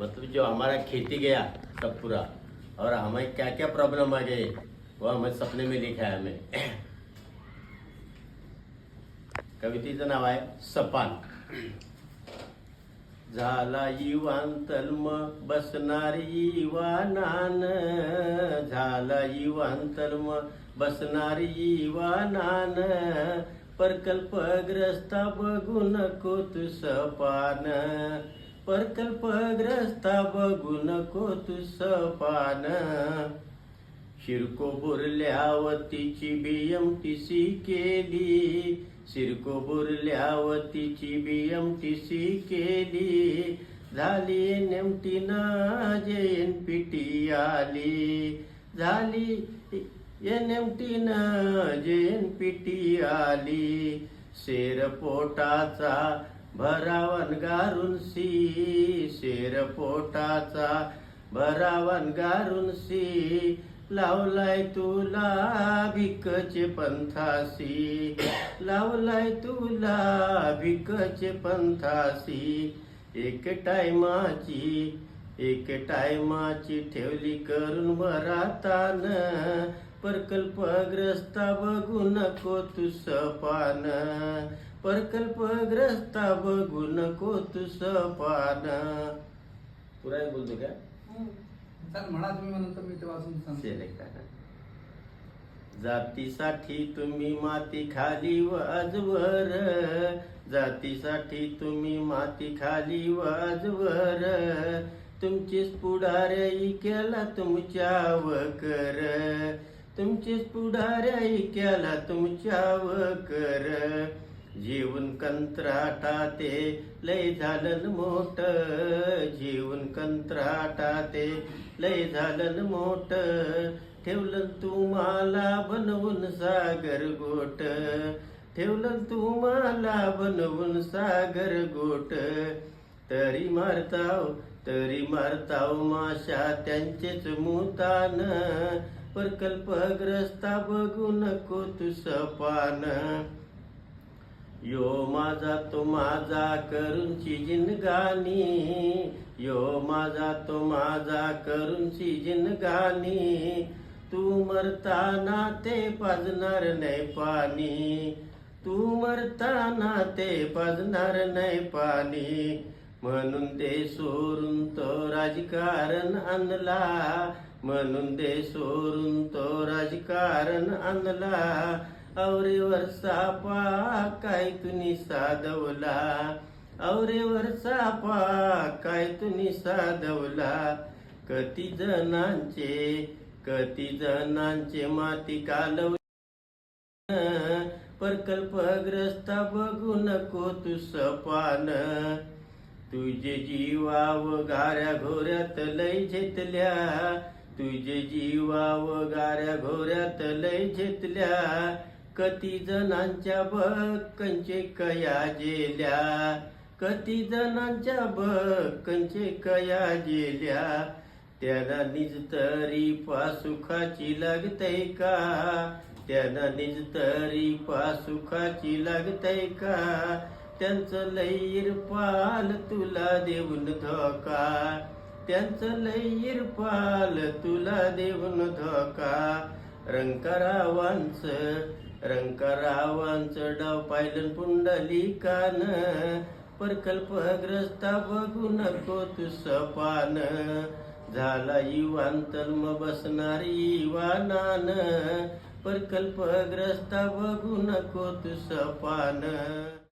मतलब जो हमारा खेती गया सब पूरा। और हमें क्या क्या प्रॉब्लम आ गए वो हमें सपने में लिखा है हमें। कवितेचं नाव आहे सपान। झाला इवान तल्म बसणार इवानान झाला इवान तल्म बसणार इवानान प्रकल्पग्रस्ता बघू नको तू सपान। परकल्पग्रस्ता बघू नको तू सपान शिरको बुरल्यावतीची बीएमटीसी केली. शिरको बुरल्यावतीची बीएमटीसी केली. झाली नेमटी ना जैन पिटी आली. झाली नेमटी ना जैन पिटी आली. शेर पोटाचा भरावन गारून सी शेर पोटाचा. भरावन गारून सी लावलाय तुला भिकचे पंथासी लावलाय तुला भिकचे पंथासी एक टायमाची एक टायमाची ठेवली करून बरातान प्रकल्पग्रस्ता बघू नको तू सपान प्रकल्पग्रस्ता बघू नको तू सपान पुरा बोलतो का? चाल म्हणा तुम्ही म्हणून मी ते वाचून सांगतो. जातीसाठी तुम्ही माती खाली वाजवर जातीसाठी तुम्ही माती खाली वाजवर तुमचीच पुढाऱ्याई केला तुमच्या वकर. तुमचीच पुढाऱ्या केला तुमच्या कर. जीवन कंत्राटा ते लय झालं मोठ. जीवन कंत्राटा ते लय झालं मोठ. ठेवलं तुम्हाला बनवून सागर गोट. ठेवलं तुम्हाला बनवून सागर गोट. तरी मारताव तरी मारताव माशा त्यांचेच मुतान. प्रकल्पग्रस्ता बघू नको तू सपान यो माझा तो माझा करूनची जिनगानी यो माझा तो माझा करूनची जिनगानी तू मरताना ते पाजणार नाही पाणी. तू मरताना ते पाजणार नाही पाणी. म्हणून ते सोडून तो राजकारण आणला. म्हणून दे सोडून तो राजकारण आणला. औरेवरचा सापा काय तुनी साधवला. औरेवरचा सापा काय तुनी साधवला. कती जणांचे कती जणांचे माती कालव प्रकल्पग्रस्ता बघू नको तू सपान. तुझे जीवाव गाऱ्या घोऱ्यात लय झेतल्या. तुझे जीवाव गाऱ्या घोऱ्यात लय झेतल्या. कती जणांच्या बक्कंचे कया जेल्या. कती जणांच्या बक्कंचे कया जेल्या. त्यांना निज तरी पासुखाची लागतय का? त्यांना निज तरी पासुखाची लागतय का? त्यांचं लईर पाल तुला देऊन धोका. त्यांचं लैर पाल तुला देऊन धोका. रंकारावांच रंकारावांच डाव पायलन पुंडलिकान. परकल्पग्रस्ता बघू नको तू सपान झाला युवान तल्म बसणारी युवानान प्रकल्पग्रस्ता बघू नको तू सपान